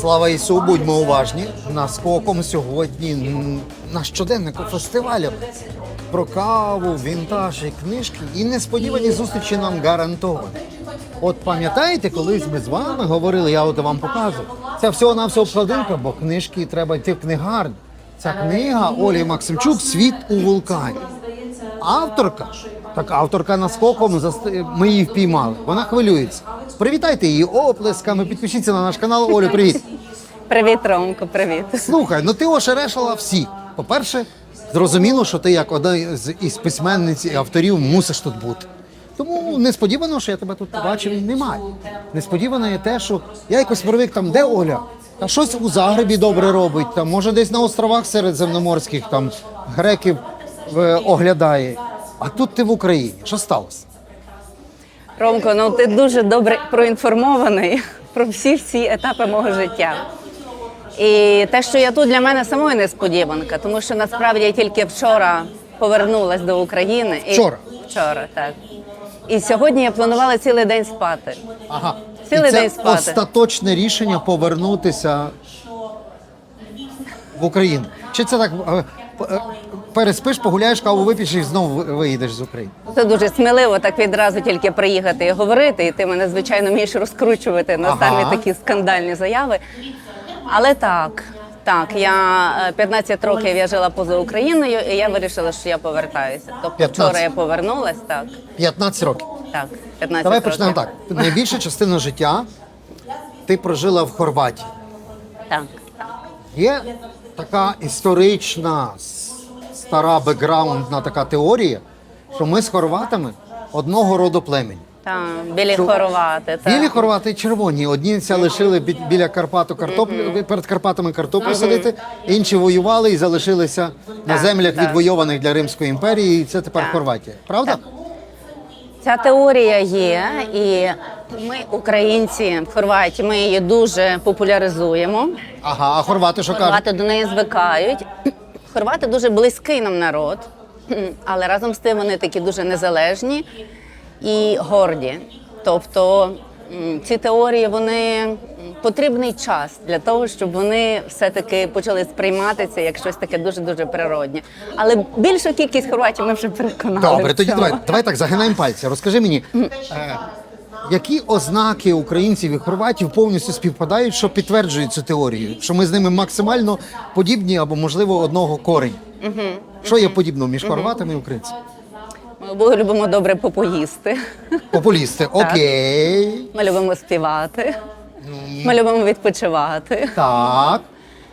Слава Ісу, будьмо уважні. Наскоком сьогодні на щоденнику фестивалю про каву, вінтаж і книжки і несподівані зустрічі нам гарантовані. От пам'ятаєте, колись ми з вами говорили, я от вам показую. Це всього на всього бо книжки треба йти в книгарню. Ця книга Олі Максимчук Світ у вулкані. Авторка, так авторка наскоком ми її впіймали. Вона хвилюється. Привітайте її оплесками, підпишіться на наш канал. Олю, привіт. Привіт, Ромко, привіт. Слухай, ну ти ошерешила всі. По-перше, зрозуміло, що ти як одна з із письменниць і авторів мусиш тут бути. Тому несподівано, що я тебе тут побачив і немає. Несподівано є те, що я якось привик там, де Оля? Та щось у Загребі добре робить, там, може десь на островах середземноморських там греків е, оглядає. А тут ти в Україні. Що сталося? Ромко, ну ти дуже добре проінформований про всі всі етапи мого життя. І те, що я тут для мене самої несподіванка, тому що насправді я тільки вчора повернулася до України. І... Вчора? Вчора, так. І сьогодні я планувала цілий день спати. Ага. Цілий І це день спати. остаточне рішення повернутися в Україну. Чи це так е, е, переспиш, погуляєш, каву вип'єш і знову виїдеш з України? Це дуже сміливо так відразу тільки приїхати і говорити. І ти мене, звичайно, вмієш розкручувати на Ага. самі такі скандальні заяви. Але так, так, я е, 15 років я жила поза Україною, і я вирішила, що я повертаюся. Тобто 15. вчора я повернулась, так. 15 років. Так, 15 Давай років. почнемо так. Найбільша частина життя ти прожила в Хорватії. Так. Є така історична, стара бекграундна така теорія, що ми з хорватами одного роду племені. Так, білі Що- хорвати. Так. Білі хорвати і червоні. Одні лишили бі- біля Карпату картоплю перед Карпатами картоплю садити, інші воювали і залишилися на Так, землях так. відвойованих для Римської імперії. І це тепер Так. Хорватія. Правда? Ця теорія є, і ми, українці в Хорватії, ми її дуже популяризуємо. Ага, а хорвати що кажуть? Хорвати до неї звикають. Хорвати дуже близький нам народ, але разом з тим вони такі дуже незалежні і горді. Тобто ці теорії вони потрібний час для того, щоб вони все-таки почали сприйматися як щось таке дуже дуже природнє. Але більшу кількість хорватів ми вже переконали. Добре, в тоді цьому. давай, давай так загинаємо пальці. Розкажи мені, е, які ознаки українців і хорватів повністю співпадають, що підтверджують цю теорію? Що ми з ними максимально подібні або, можливо, одного корень? Що є подібного між хорватами і українцями? Ми обоє любимо добре попоїсти. Популісти, окей. Ми любимо співати. Ми любимо відпочивати. Так.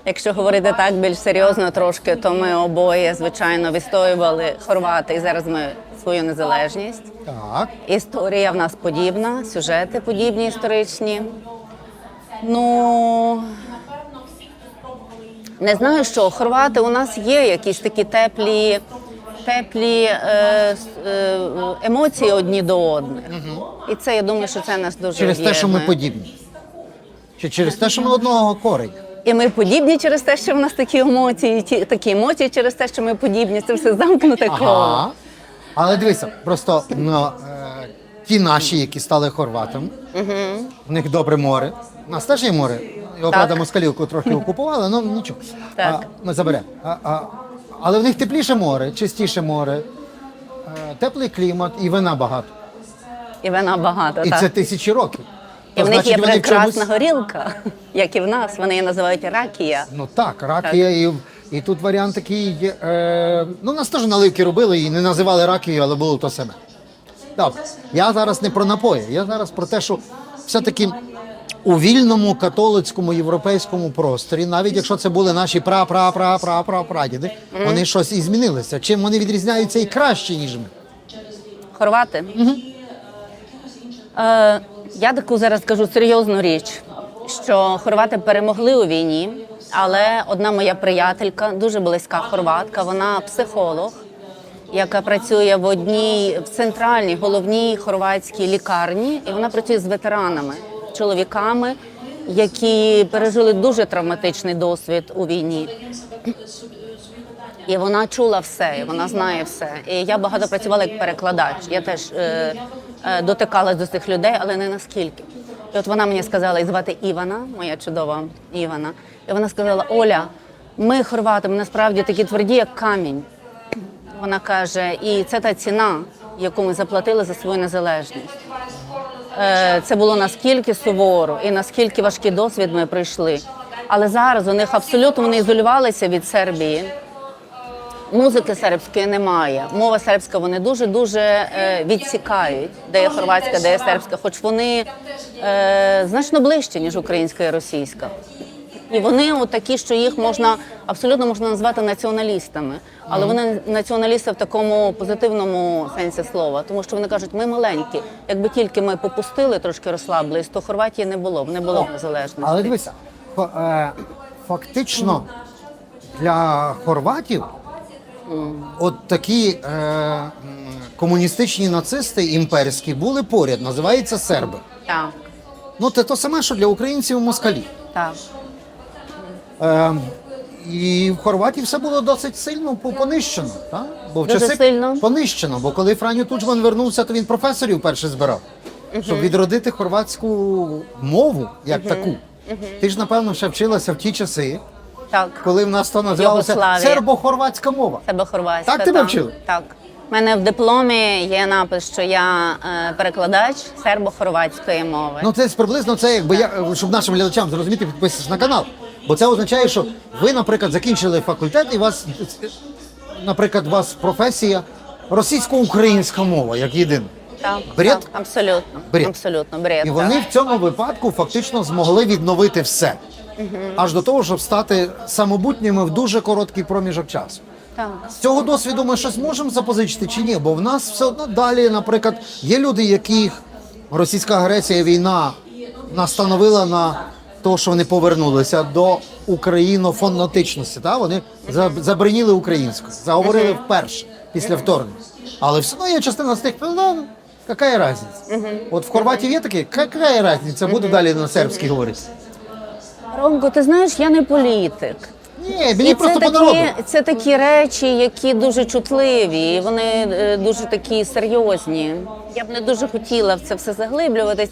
Якщо говорити так більш серйозно трошки, то ми обоє, звичайно, відстоювали хорвати, і зараз ми свою незалежність. Так. Історія в нас подібна, сюжети подібні історичні. Ну не знаю, що хорвати у нас є якісь такі теплі, теплі е, е, емоції одні до одних. І це я думаю, що це нас дуже Через те, що ми подібні. Чи через те, що ми одного кореня? І ми подібні через те, що в нас такі емоції, ті, такі емоції через те, що ми подібні. Це все замкнуте коло. Ага. Але дивися, просто ну, е, ті наші, які стали хорватами, в них добре море. У нас теж є море. Його, Так. правда, москалівку трохи окупували, ну нічого. Так. А, ми заберемо. А, а, але в них тепліше море, чистіше море, е, теплий клімат і вина багато. І вина багато. І так. це тисячі років. І в них є прекрасна чомусь- горілка, як і в нас. Вони її називають ракія. Ну так, ракія, і, і тут варіант такий. Е, ну, нас теж наливки робили і не називали ракією, але було то саме. Добре. Я зараз не про напої, я зараз про те, що все-таки у вільному католицькому європейському просторі, навіть якщо це були наші пра пра пра пра пра прадіди, вони щось і змінилися. Чим вони відрізняються і краще, ніж ми. Хорвати. Е, я таку зараз скажу серйозну річ, що хорвати перемогли у війні, але одна моя приятелька, дуже близька хорватка, вона психолог, яка працює в одній в центральній головній хорватській лікарні, і вона працює з ветеранами, чоловіками, які пережили дуже травматичний досвід у війні. І вона чула все, і вона знає все. І я багато працювала як перекладач. Я теж е, е, дотикалась до цих людей, але не наскільки. І от вона мені сказала, і звати Івана, моя чудова Івана. І вона сказала: Оля, ми хорвати, ми насправді такі тверді, як камінь. Вона каже, і це та ціна, яку ми заплатили за свою незалежність. Е, Це було наскільки суворо і наскільки важкий досвід ми пройшли. Але зараз у них абсолютно вони ізолювалися від Сербії. Музики сербської немає. Мова сербська вони дуже дуже відсікають, де є хорватська, де є сербська, хоч вони е, значно ближче, ніж українська і російська. І вони от такі, що їх можна абсолютно можна назвати націоналістами, але вони націоналісти в такому позитивному сенсі слова, тому що вони кажуть, ми маленькі. Якби тільки ми попустили, трошки розслабились, то Хорватії не було б, не було б незалежності. Але дивися, е, фактично для хорватів от такі е, комуністичні нацисти імперські були поряд, називаються серби. Так, Ну, це то саме, що для українців москалі. так. Е, і в Хорватії все було досить сильно понищено. Так? Бо в часи сильно. понищено. Бо коли Франю Тучман вернувся, то він професорів перше збирав, щоб відродити хорватську мову як таку. Ти ж, напевно, ще вчилася в ті часи, Так. коли в нас то називалося сербо-хорватська мова. Себе хорватська. Так тебе вчили? Так. У мене в дипломі є напис, що я е, перекладач сербо-хорватської мови. Ну, це приблизно це, якби я, щоб нашим глядачам зрозуміти, підписатися на канал. Бо це означає, що ви, наприклад, закінчили факультет, і вас, наприклад, у вас професія російсько-українська мова, як єдина. так, бред? так, абсолютно. Бред. Абсолютно, бред. І вони так. в цьому випадку фактично змогли відновити все. Аж до того, щоб стати самобутніми в дуже короткий проміжок часу. Так. З цього досвіду ми щось можемо запозичити чи ні? Бо в нас все одно далі, наприклад, є люди, яких російська агресія, війна настановила на те, що вони повернулися до українофонетичності. Та? Вони забриніли українську, заговорили вперше після вторгнення. Але все одно є частина з тих, ну, яка різниця? От в Хорватії є таке, яка різниця, буду далі на сербській говорити. Ромко, ти знаєш, я не політик. Ні, мені І просто це по народу. такі, це такі речі, які дуже чутливі, і вони е, дуже такі серйозні. Я б не дуже хотіла в це все заглиблюватись.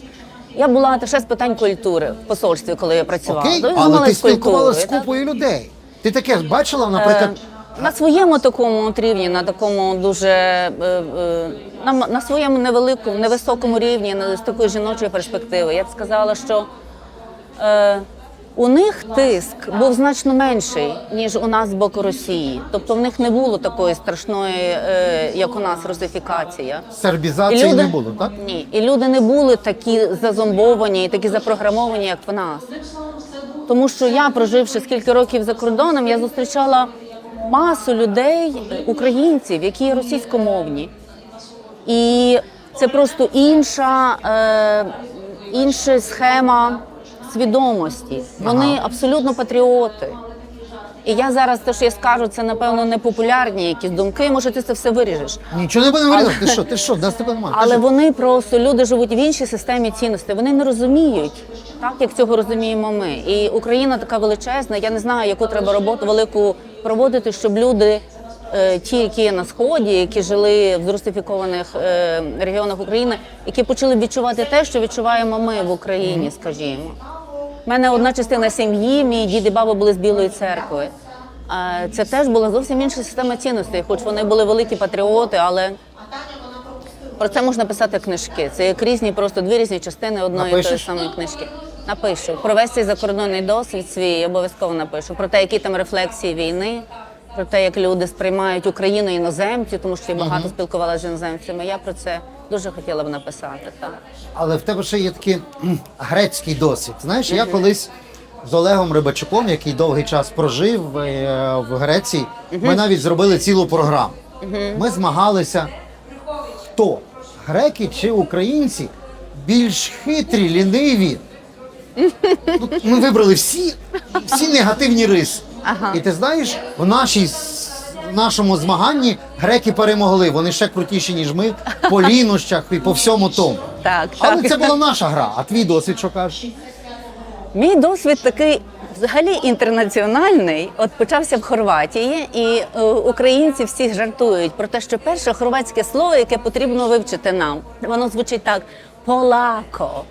Я була аташе з питань культури в посольстві, коли я працювала. Окей, То але ти спілкувалася з культурою, купою людей. Ти таке бачила, наприклад, Е, На своєму такому от рівні, на такому дуже е, е, на, м- на своєму невеликому, невисокому рівні, на- з такої жіночої перспективи, я б сказала, що е, у них тиск був значно менший, ніж у нас з боку Росії. Тобто в них не було такої страшної, е, як у нас, русифікація. сербізації не було, так? Ні, і люди не були такі зазомбовані і такі запрограмовані, як в нас. Тому що я, проживши скільки років за кордоном, я зустрічала масу людей, українців, які російськомовні. І це просто інша, е, інша схема свідомості. Вони абсолютно патріоти. І я зараз те, що я скажу, це напевно непопулярні якісь думки. Може, ти це все виріжеш. Нічого не будемо вирізати. Ти що, ти що, дасть тебе немає. Але вони просто люди живуть в іншій системі цінностей. Вони не розуміють так, як цього розуміємо ми. І Україна така величезна. Я не знаю, яку треба роботу велику проводити, щоб люди, е, ті, які є на сході, які жили в зрусифікованих е, регіонах України, які почали відчувати те, що відчуваємо ми в Україні, скажімо. У мене одна частина сім'ї, мій дід і баба були з Білої церкви. Це теж була зовсім інша система цінностей, хоч вони були великі патріоти, але про це можна писати книжки. Це як різні, просто дві різні частини одної і тої самої книжки. Напишу. Про весь цей закордонний досвід свій обов'язково напишу. Про те, які там рефлексії війни, про те, як люди сприймають Україну іноземці, тому що я багато спілкувалася з іноземцями. Я про це дуже хотіла б написати. Так. Але в тебе ще є такий грецький досвід. Знаєш, я колись з Олегом Рибачуком, який довгий час прожив е, в Греції, ми навіть зробили цілу програму. Ми змагалися, хто греки чи українці більш хитрі, ліниві. Ну, Ми вибрали всі, всі негативні риси. І ти знаєш, в нашій в нашому змаганні греки перемогли. Вони ще крутіші, ніж ми, по лінощах і по всьому тому. Так, Але так. це була наша гра. А твій досвід, що кажеш? Мій досвід такий взагалі інтернаціональний. От почався в Хорватії, і е, українці всі жартують про те, що перше хорватське слово, яке потрібно вивчити нам, воно звучить так: полако.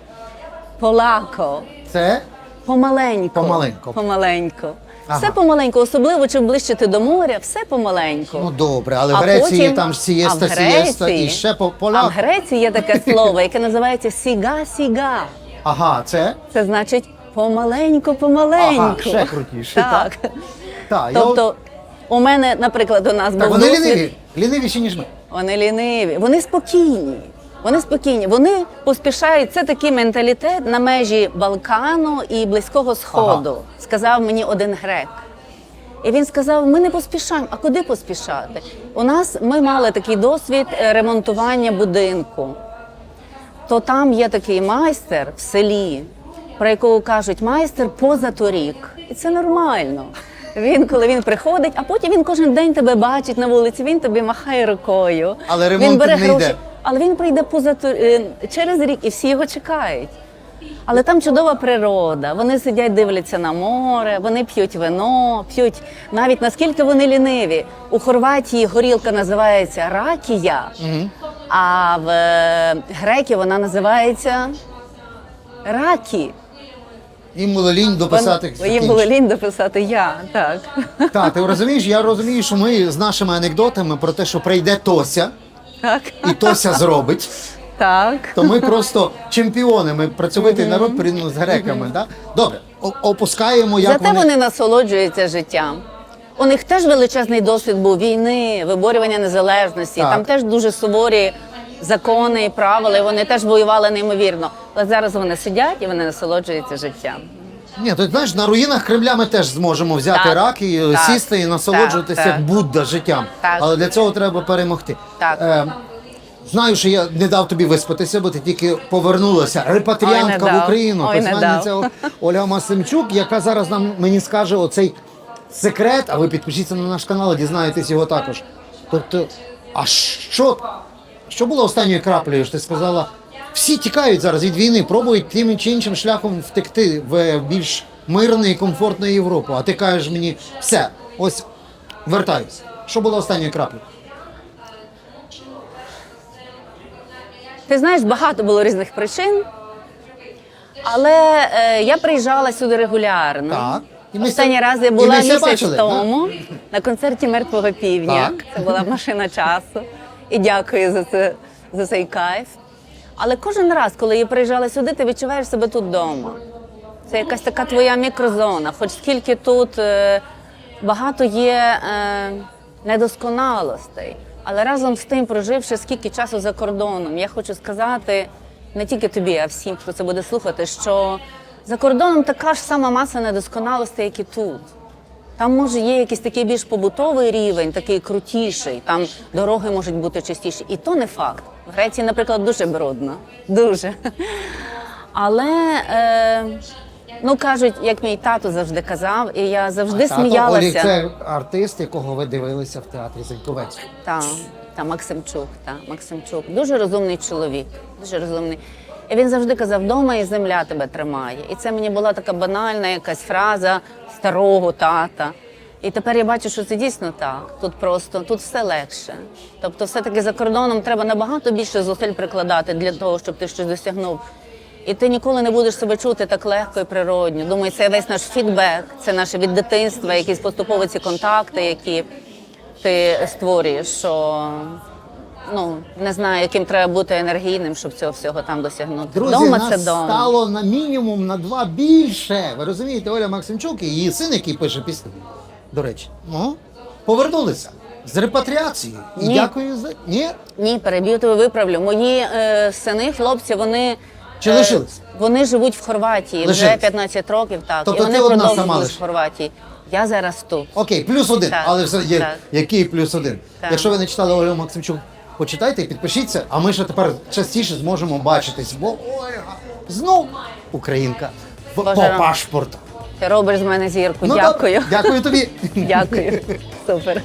Полако. Це Помаленьку. Помаленьку. Помаленьку. Ага. Все помаленьку, особливо чим ближче ти до моря, все помаленьку. ну добре, але А в Греції потім- там ж а сієста, в сієста і Греції- ще по А в поляк. Греції є таке слово, яке називається сіга-сіга. Ага, це Це значить помаленьку, помаленьку. Ага, ще крутіше, Так. так. я- Тобто, у мене, наприклад, у нас так, був вони досвід. ліниві, лінивіші, ніж ми. Вони ліниві, вони спокійні. Вони спокійні, вони поспішають. Це такий менталітет на межі Балкану і Близького Сходу, сказав мені один грек. І він сказав: ми не поспішаємо. А куди поспішати? У нас ми мали такий досвід е, ремонтування будинку. То там є такий майстер в селі, про якого кажуть майстер позаторік. І це нормально. Він, коли він приходить, а потім він кожен день тебе бачить на вулиці, він тобі махає рукою. Але він ремонт бере не гроші, йде. Але він прийде поза через рік, і всі його чекають. Але там чудова природа. Вони сидять, дивляться на море, вони п'ють вино, п'ють навіть наскільки вони ліниві. У Хорватії горілка називається ракія, а в е, греків вона називається ракі. Їм було лінь дописати. Їм було лінь дописати я. Так. Так, ти розумієш, я розумію, що ми з нашими анекдотами про те, що прийде Тося, Так. і Тося зробить, Так. то ми просто чемпіони, ми працьовитий народ порівняно з греками. Да? Добре, о- опускаємо, як Зате вони насолоджуються життям. У них теж величезний досвід був війни, виборювання незалежності. Так. Там теж дуже суворі закони і правила. і Вони теж воювали неймовірно. Але зараз вони сидять і вони насолоджуються життям. Ні, ти знаєш, на руїнах Кремля ми теж зможемо взяти Так, рак і так, сісти і насолоджуватися так, як. Будда життям. Так. Але для цього треба перемогти. Так. Е, знаю, що я не дав тобі виспатися, бо ти тільки повернулася. Ой, Репатріантка не в дав. Україну, Ой, не письменниця Ольга Масимчук, яка зараз нам мені скаже оцей секрет, а ви підпишіться на наш канал і дізнаєтесь його також. Тобто, а що, що було останньою краплею? Ж Ти сказала, всі тікають зараз від війни, пробують тим чи іншим шляхом втекти в більш мирну і комфортну Європу. А ти кажеш мені, все, ось вертаюсь. Що було останньою краплею? Ти знаєш, багато було різних причин. Але е, я приїжджала сюди регулярно. Так. І ми Останній раз я була місяць бачили, тому на концерті мертвого півдня. Так. Це була машина часу. І дякую за це за цей кайф. Але кожен раз, коли я приїжджала сюди, ти відчуваєш себе тут вдома. Це якась така твоя мікрозона. Хоч скільки тут е, багато є е, недосконалостей. Але разом з тим, проживши скільки часу за кордоном, я хочу сказати не тільки тобі, а всім, хто це буде слухати, що за кордоном така ж сама маса недосконалостей, як і тут. Там може є якийсь такий більш побутовий рівень, такий крутіший. Там дороги можуть бути чистіші. І то не факт. В Греції, наприклад, дуже брудно. Дуже. Але е, ну кажуть, як мій тато завжди казав, і я завжди Тато сміялася. Олег це артист, якого ви дивилися в театрі Зеньковецького. Та, та Максимчук, та Максимчук. Дуже розумний чоловік. Дуже розумний. І він завжди казав, вдома і земля тебе тримає. І це мені була така банальна якась фраза старого тата. І тепер я бачу, що це дійсно так. Тут просто тут все легше. Тобто, все-таки за кордоном треба набагато більше зусиль прикладати для того, щоб ти щось досягнув. І ти ніколи не будеш себе чути так легко і природньо. Думаю, це весь наш фідбек, це наше від дитинства, якісь поступово ці контакти, які ти створюєш, що ну не знаю, яким треба бути енергійним, щоб цього всього там досягнути. Друзі, Дома нас це дома. стало на мінімум на два більше. Ви розумієте, Оля Максимчук і її син, який пише пісні, до речі, ну, повернулися з репатріації. І Ні. дякую за. Ні? Ні, переб'ю тебе виправлю. Мої е, сини, хлопці, вони. Чи е, лишились? Вони живуть в Хорватії Лишились? вже 15 років, так. Тобто і вони ти одна продовжують сама бути лиш? в Хорватії. Я зараз тут. Окей, плюс один. Так, Але все є, так. який плюс один. Так. Якщо ви не читали Олю Максимчук, почитайте і підпишіться, а ми ще тепер частіше зможемо бачитись. Бо Ольга знов українка в- по пашпорту. Ти робиш з мене зірку. Ну, Дякую. добре. Дякую тобі. Дякую. Супер.